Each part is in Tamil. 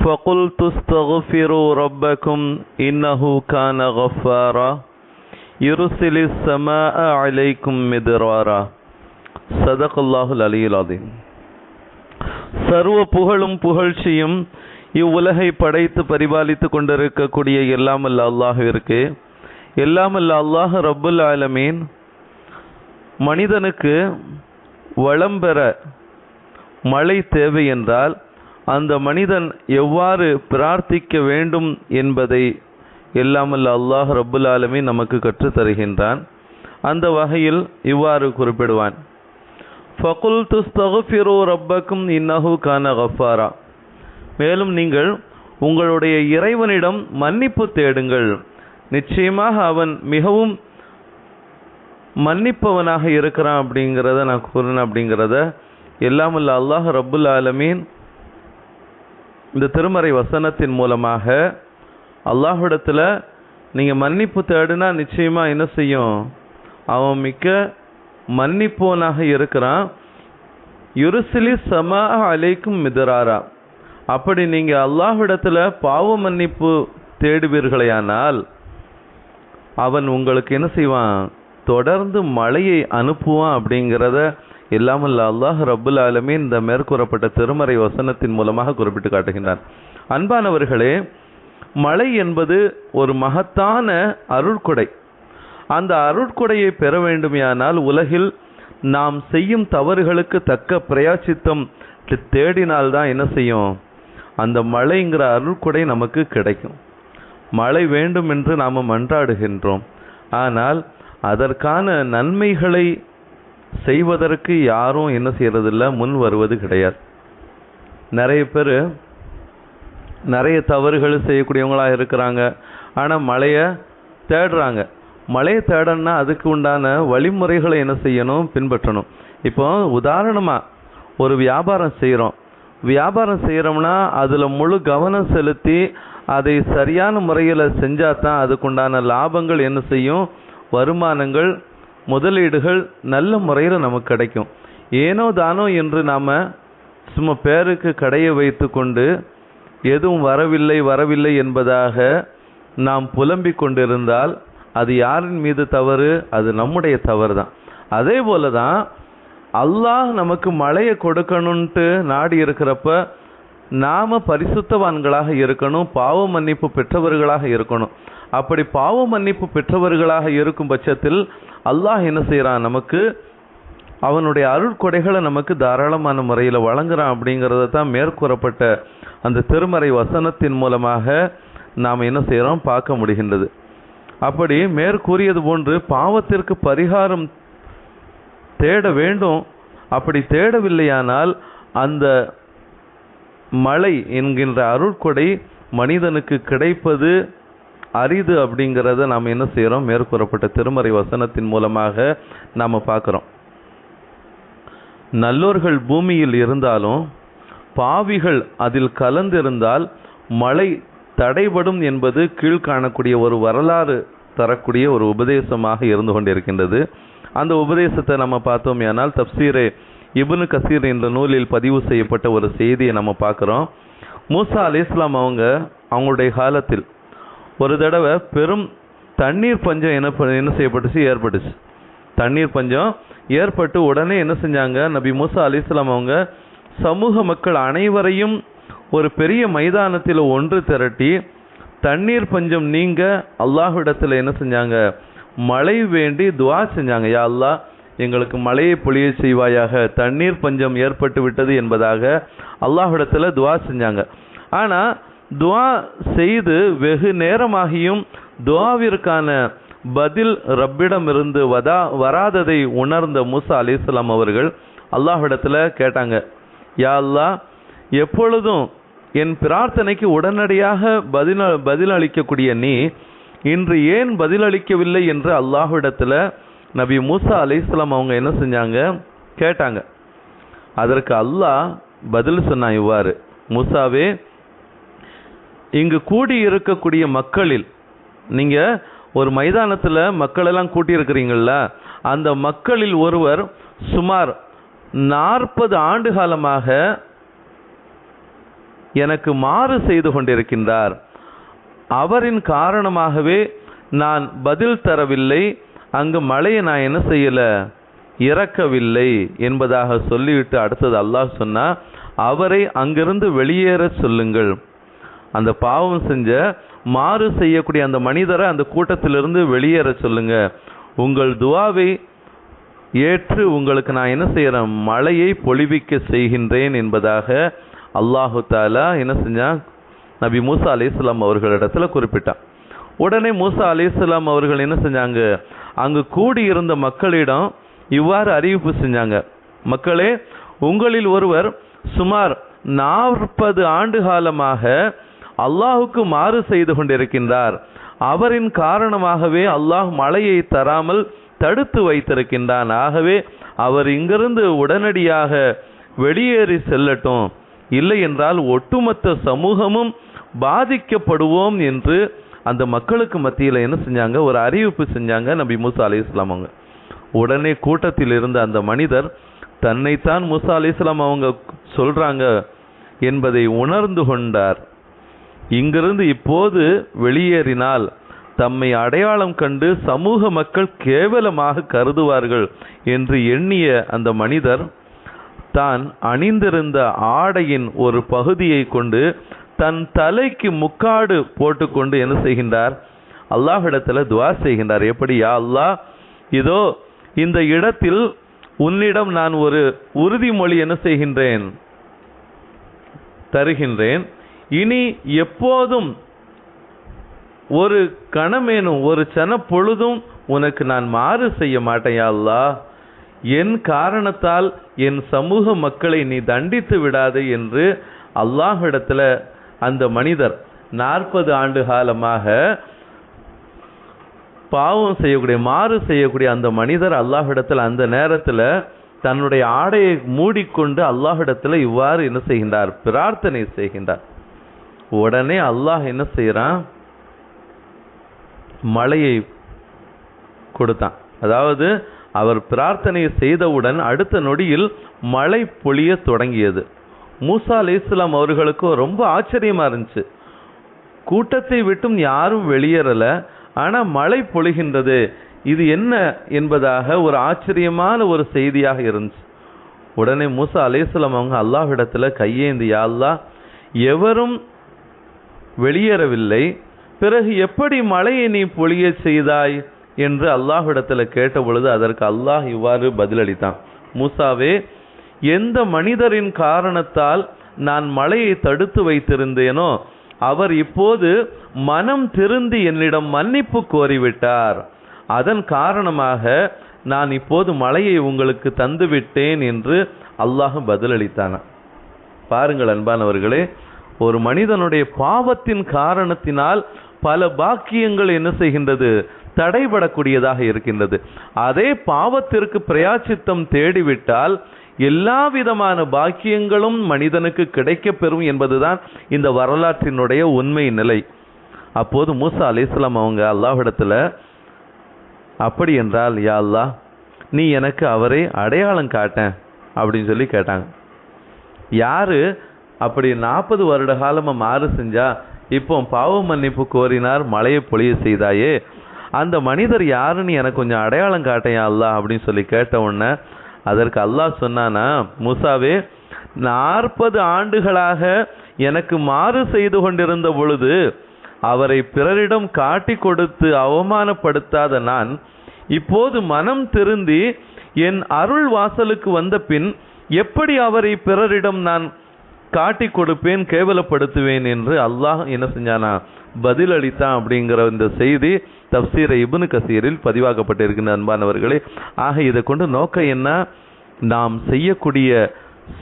فقلت استغفروا ربكم إنه كان غفارا يرسل السماء عليكم مدرارا صدق الله العلي العظيم சர்வ புகழும் புகழ்ச்சியும் இவ்வுலகை படைத்து பரிபாலித்து கொண்டிருக்கக்கூடிய எல்லாமல்ல அல்லாஹிற்கு எல்லாமல்ல அல்லாஹ் ரப்புல் ஆலமீன் மனிதனுக்கு வளம் பெற மழை தேவை என்றால் அந்த மனிதன் எவ்வாறு பிரார்த்திக்க வேண்டும் என்பதை எல்லாமல்ல அல்லாஹ் ரப்புல் ஆலமீன் நமக்கு கற்றுத்தருகின்றான் அந்த வகையில் இவ்வாறு குறிப்பிடுவான். ஃபகுல் துஸ்தகுஃபிரோ ரப்பக்கும் இன்னஹு கான கஃபாரா. மேலும் நீங்கள் உங்களுடைய இறைவனிடம் மன்னிப்பு தேடுங்கள். நிச்சயமாக அவன் மிகவும் மன்னிப்பவனாக இருக்கிறான் அப்படிங்கிறத நான் கூறினேன் அப்படிங்கிறத எல்லாமல்ல அல்லாஹ் ரப்புல் ஆலமீன் இந்த திருமறை வசனத்தின் மூலமாக அல்லாஹ்விடத்தில் நீங்கள் மன்னிப்பு தேடுனா நிச்சயமாக என்ன செய்யும்? அவன் மிக்க மன்னிப்பவனாக இருக்கிறான். யுருசிலி சமா அலைக்கும் மிதராரா. அப்படி நீங்கள் அல்லாஹ்விடத்தில் பாவ மன்னிப்பு தேடுவீர்களேயானால் அவன் உங்களுக்கு என்ன செய்வான்? தொடர்ந்து மழையை அனுப்புவான் அப்படிங்கிறத இல்லாமல் அல்லாஹ் ரபுல் ஆலமீன் இந்த மேற்கூறப்பட்ட திருமறை வசனத்தின் மூலமாக குறிப்பிட்டு காட்டுகின்றான். அன்பானவர்களே மழை என்பது ஒரு மகத்தான அருட்கொடை அந்த அருட்கொடையை பெற வேண்டுமையானால் உலகில் நாம் செய்யும் தவறுகளுக்கு தக்க பிரயாச்சித்தம் தேடினால்தான் என்ன செய்யும்? அந்த மழைங்கிற அருட்கொடை நமக்கு கிடைக்கும். மழை வேண்டும் என்று நாம் மன்றாடுகின்றோம். ஆனால் அதற்கான நன்மைகளை செய்வதற்கு யாரும் என்ன செய்கிறதில்ல முன் வருவது கிடையாது. நிறைய பேர் நிறைய தவறுகள் செய்யக்கூடியவங்களாக இருக்கிறாங்க. ஆனால் மழையை தேடுறாங்க. மழையை தேடணும்னா அதுக்கு உண்டான வழிமுறைகளை என்ன செய்யணும்? பின்பற்றணும். இப்போ உதாரணமாக ஒரு வியாபாரம் செய்கிறோம் வியாபாரம் செய்கிறோம்னா அதில் முழு கவனம் செலுத்தி அதை சரியான முறையில் செஞ்சால் தான் அதுக்குண்டான லாபங்கள் என்ன செய்யும்? வருமானங்கள் முதலீடுகள் நல்ல முறையில் நமக்கு கிடைக்கும். ஏனோ தானோ என்று நாம் சும்மா பேருக்கு கடையை வைத்து கொண்டு எதுவும் வரவில்லை வரவில்லை என்பதாக நாம் புலம்பிக் கொண்டிருந்தால் அது யாரின் மீது தவறு? அது நம்முடைய தவறு தான் அதே போல தான் அல்லாஹ் நமக்கு மழையை கொடுக்கணுன்ட்டு நாடி இருக்கிறப்ப நாம் பரிசுத்தவான்களாக இருக்கணும் பாவ மன்னிப்பு பெற்றவர்களாக இருக்கணும். அப்படி பாவ மன்னிப்பு பெற்றவர்களாக இருக்கும் பட்சத்தில் அல்லாஹ் என்ன செய்கிறான் நமக்கு அவனுடைய அருட்கொடைகளை நமக்கு தாராளமான முறையில் வழங்குறான் அப்படிங்கிறத தான் மேற்கூறப்பட்ட அந்த திருமறை வசனத்தின் மூலமாக நாம் என்ன செய்கிறோம் பார்க்க முடிகின்றது. அப்படி மேற்கூறியது போன்று பாவத்திற்கு பரிகாரம் தேட வேண்டும். அப்படி தேடவில்லையானால் அந்த மழை என்கின்ற அருட்கொடை மனிதனுக்கு கிடைப்பது அரிது அப்படிங்கிறத நாம் என்ன செய்கிறோம் மேற்கூறப்பட்ட திருமறை வசனத்தின் மூலமாக நாம் பார்க்குறோம். நல்லோர்கள் பூமியில் இருந்தாலும் பாவிகள் அதில் கலந்திருந்தால் மழை தடைபடும் என்பது கீழ்காணக்கூடிய ஒரு வரலாறு தரக்கூடிய ஒரு உபதேசமாக இருந்து கொண்டிருக்கின்றது. அந்த உபதேசத்தை நம்ம பார்த்தோம் ஆனால் தப்சீரே இபுனு கசீர் என்ற நூலில் பதிவு செய்யப்பட்ட ஒரு செய்தியை நம்ம பார்க்குறோம். மூசா அலி இஸ்லாம் அவங்க அவங்களுடைய காலத்தில் ஒரு தடவை பெரும் தண்ணீர் பஞ்சம் என்ன என்ன செய்யப்பட்டுச்சு? ஏற்பட்டுச்சு. தண்ணீர் பஞ்சம் ஏற்பட்டு உடனே என்ன செஞ்சாங்க? நபி மூசா அலி இஸ்லாம் அவங்க சமூக மக்கள் அனைவரையும் ஒரு பெரிய மைதானத்தில் ஒன்று திரட்டி தண்ணீர் பஞ்சம் நீங்க அல்லாஹ்விடத்தில் என்ன செஞ்சாங்க? மழை வேண்டி துவா செஞ்சாங்க. யா அல்லாஹ் எங்களுக்கு மழையை பொழிய செய்வாயாக. தண்ணீர் பஞ்சம் ஏற்பட்டு விட்டது என்பதாக அல்லாஹிடத்தில் துவா செஞ்சாங்க. ஆனால் துவா செய்து வெகு நேரமாகியும் துவாவிற்கான பதில் ரப்பிடமிருந்து வதா வராததை உணர்ந்த மூசா அலிஸ்லாம் அவர்கள் அல்லாஹிடத்தில் கேட்டாங்க. யா அல்லா எப்பொழுதும் என் பிரார்த்தனைக்கு உடனடியாக பதில் பதில் அளிக்கக்கூடிய நீ இன்று ஏன் பதிலளிக்கவில்லை என்று அல்லாஹ்விடத்துல நபி மூசா அலைஹிஸ்ஸலாம் அவங்க என்ன செஞ்சாங்க? கேட்டாங்க. அதற்கு அல்லாஹ் பதில் சொன்னான் இவ்வாறு. மூசாவே இங்கு கூடி இருக்கக்கூடிய மக்களில் நீங்கள் ஒரு மைதானத்தில் மக்களெல்லாம் எல்லாம் அந்த மக்களில் ஒருவர் சுமார் நாற்பது ஆண்டு காலமாக எனக்கு மாறு செய்து கொண்டிருக்கின்றார். அவரின் காரணமாகவே நான் பதில் தரவில்லை. அங்கு மழையை நான் என்ன செய்யலை? இறக்கவில்லை என்பதாக சொல்லிவிட்டு அடுத்தது அல்லாஹ் சொன்னால் அவரை அங்கிருந்து வெளியேற சொல்லுங்கள். அந்த பாவம் செஞ்ச மாறு செய்யக்கூடிய அந்த மனிதரை அந்த கூட்டத்திலிருந்து வெளியேற சொல்லுங்க. உங்கள் துவாவை ஏற்று உங்களுக்கு நான் என்ன செய்கிறேன் மழையை பொழிவிக்க செய்கின்றேன் என்பதாக அல்லாஹு தாலா என்ன செஞ்சான்? நபி மூசா அலிஸ்லாம் அவர்களிடத்தில் குறிப்பிட்டான். உடனே மூசா அலிஸ்லாம் அவர்கள் என்ன செஞ்சாங்க? அங்கு கூடியிருந்த மக்களிடம் இவ்வாறு அறிவிப்பு செஞ்சாங்க. மக்களே உங்களில் ஒருவர் சுமார் நாற்பது ஆண்டு காலமாக அல்லாஹுக்கு மாறு செய்து கொண்டிருக்கின்றார். அவரின் காரணமாகவே அல்லாஹ் மழையை தராமல் தடுத்து வைத்திருக்கின்றான். ஆகவே அவர் இங்கிருந்து உடனடியாக வெளியேறி செல்லட்டும். இல்லை என்றால் ஒட்டுமொத்த சமூகமும் பாதிக்கப்படுவோம் என்று அந்த மக்களுக்கு மத்தியில் என்ன செஞ்சாங்க? ஒரு அறிவிப்பு செஞ்சாங்க நபி மூசா அலி இஸ்லாம் அவங்க. உடனே கூட்டத்தில் இருந்த அந்த மனிதர் தன்னைத்தான் மூசா அலி இஸ்லாம் அவங்க சொல்கிறாங்க என்பதை உணர்ந்து கொண்டார். இங்கிருந்து இப்போது வெளியேறினால் தம்மை அடையாளம் கண்டு சமூக மக்கள் கேவலமாக கருதுவார்கள் என்று எண்ணிய அந்த மனிதர் தான் அணிந்திருந்த ஆடையின் ஒரு பகுதியை கொண்டு தன் தலைக்கு முக்காடு போட்டுக்கொண்டு என்ன செய்கின்றார்? அல்லாஹிடத்தில் துவா செய்கின்றார். எப்படி? யா அல்லாஹ் இதோ இந்த இடத்தில் உன்னிடம் நான் ஒரு உறுதிமொழி என்ன செய்கின்றேன்? தருகின்றேன். இனி எப்போதும் ஒரு கணமேனும் ஒரு சன பொழுதும் உனக்கு நான் மாறு செய்ய மாட்டேயா அல்லா என் காரணத்தால் என் சமூக மக்களை நீ தண்டித்து விடாதே என்று அல்லாஹிடத்தில் அந்த மனிதர் நாற்பது ஆண்டு காலமாக பாவம் செய்யக்கூடிய மாறு செய்யக்கூடிய அந்த மனிதர் அல்லாஹிடத்தில் அந்த நேரத்தில் தன்னுடைய ஆடையை மூடிக்கொண்டு அல்லாஹிடத்தில் இவ்வாறு என்ன செய்கின்றார்? பிரார்த்தனை செய்கின்றார். உடனே அல்லாஹ் என்ன செய்கிறான் மழையை கொடுத்தான். அதாவது அவர் பிரார்த்தனை செய்தவுடன் அடுத்த நொடியில் மழை பொழிய தொடங்கியது. மூசா அலி இஸ்லாம் அவர்களுக்கும் ரொம்ப ஆச்சரியமா இருந்துச்சு. கூட்டத்தை விட்டும் யாரும் வெளியேறலை ஆனால் மழை பொழிகின்றது. இது என்ன என்பதாக ஒரு ஆச்சரியமான ஒரு செய்தியாக இருந்துச்சு. உடனே மூசா அலேஸ்லாம் அவங்க அல்லாஹ்விடத்துல கையேந்தி யா எவரும் வெளியேறவில்லை. பிறகு எப்படி மழையை நீ பொழிய செய்தாய்? என்று அல்லாஹ்விடத்துல கேட்ட பொழுது அதற்கு அல்லாஹ் இவ்வாறு பதிலளித்தான். மூசாவே எந்த மனிதரின் காரணத்தால் நான் மழையை தடுத்து வைத்திருந்தேனோ அவர் இப்போது மனம் திருந்தி என்னிடம் மன்னிப்பு கோரிவிட்டார். அதன் காரணமாக நான் இப்போது மழையை உங்களுக்கு தந்துவிட்டேன் என்று அல்லாஹ் பதிலளித்தான். பாருங்கள் அன்பானவர்களே ஒரு மனிதனுடைய பாவத்தின் காரணத்தினால் பல பாக்கியங்கள் என்ன செய்கின்றது? தடைபடக்கூடியதாக இருக்கின்றது. அதே பாவத்திற்கு பிரயாச்சித்தம் தேடிவிட்டால் எல்லா விதமான பாக்கியங்களும் மனிதனுக்கு கிடைக்கப் பெறும் என்பதுதான் இந்த வரலாற்றினுடைய உண்மை நிலை. அப்போது மூசா அலிஸ்லாம் அவங்க அல்லாஹிடத்தில் அப்படி என்றால் யா அல்லா நீ எனக்கு அவரை அடையாளம் காட்டேன் அப்படின்னு சொல்லி கேட்டாங்க. யாரு? அப்படி நாற்பது வருட காலமாக மாறு செஞ்சா இப்போ பாவ மன்னிப்பு கோரினார் மழையை பொழிய செய்தாயே. அந்த மனிதர் யாருன்னு எனக்கு கொஞ்சம் அடையாளம் காட்டையா அல்லா அப்படின்னு சொல்லி கேட்ட உடனே அதற்கு அல்லாஹ் சொன்னானா மூசாவே நாற்பது ஆண்டுகளாக எனக்கு மாறு செய்து கொண்டிருந்த பொழுது அவரை பிறரிடம் காட்டி கொடுத்து அவமானப்படுத்தாத நான் இப்போது மனம் திருந்தி என் அருள் வாசலுக்கு வந்த பின் எப்படி அவரை பிறரிடம் நான் காட்டி கொடுப்பேன் கேவலப்படுத்துவேன் என்று அல்லாஹ் என்ன செஞ்சானா பதில் அளித்தான் அப்படிங்கிற இந்த செய்தி தப்சீர இபுனு கசீரில் பதிவாக்கப்பட்டிருக்கின்ற அன்பானவர்களே. ஆக இதை கொண்டு நோக்கம் என்ன? நாம் செய்யக்கூடிய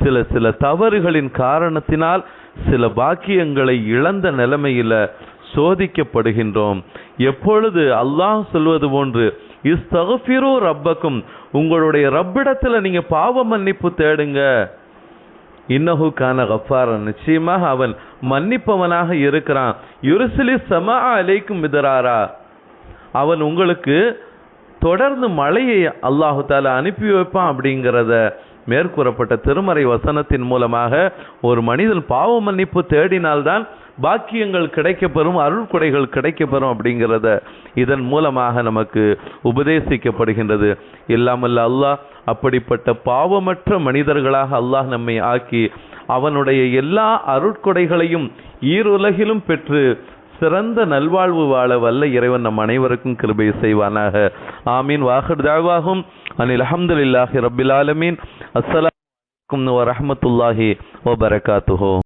சில சில தவறுகளின் காரணத்தினால் சில பாக்கியங்களை இழந்த நிலைமையில் சோதிக்கப்படுகின்றோம். எப்பொழுது அல்லாஹ் சொல்வது போன்று இஸ்தகஃபிரோ ரப்பக்கும் உங்களுடைய ரப்பிடத்தில் நீங்கள் பாவ மன்னிப்பு தேடுங்க. இன்னஹு கான கஃபாரன். நிச்சயமாக அவன் மன்னிப்பவனாக இருக்கிறான். யுருசிலி சமா அலைக்கும் மிதராரா. அவன் உங்களுக்கு தொடர்ந்து மழையை அல்லாஹு தாலா அனுப்பி வைப்பான் அப்படிங்கிறத மேற்கூறப்பட்ட திருமறை வசனத்தின் மூலமாக ஒரு மனிதன் பாவ மன்னிப்பு தேடினால்தான் பாக்கியங்கள் கிடைக்கப்பெறும் அருள் கொடைகள் கிடைக்கப்பெறும் அப்படிங்கிறத இதன் மூலமாக நமக்கு உபதேசிக்கப்படுகின்றது. இல்லாமல்ல அல்லாஹ் அப்படிப்பட்ட பாவமற்ற மனிதர்களாக அல்லாஹ் நம்மை ஆக்கி அவனுடைய எல்லா அருட்கொடைகளையும் ஈருலகிலும் பெற்று சிறந்த நல்வாழ்வு வாழ வல்ல இறைவன் நம் அனைவருக்கும் கிருபை செய்வானாக. ஆமீன். வாஹர் தாவாகும் அனில் அஹமதுல்லாஹி ரபில் ஆலமீன். அஸ்ஸலாமு வரமத்துல்லாஹி ஓ வபரகாத்துஹு.